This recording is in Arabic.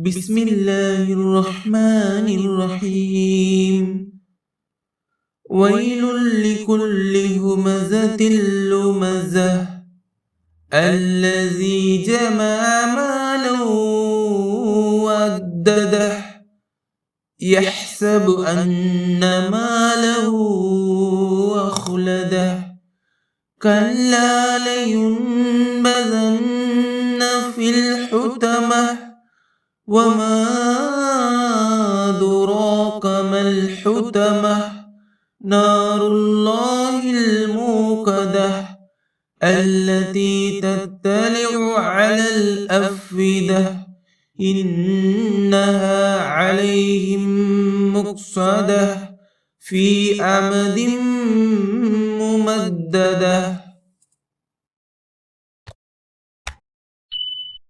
بسم الله الرحمن الرحيم. ويل لكل همزة لمزة. الذي جمع مالا وعدده يحسب أن ماله أخلده. كلا لينبذن في الحتمة. وما أدراك ما الحتمة نار الله الموقدة التي تطلع على الأفئدة إنها عليهم مقصدة في أمد ممدده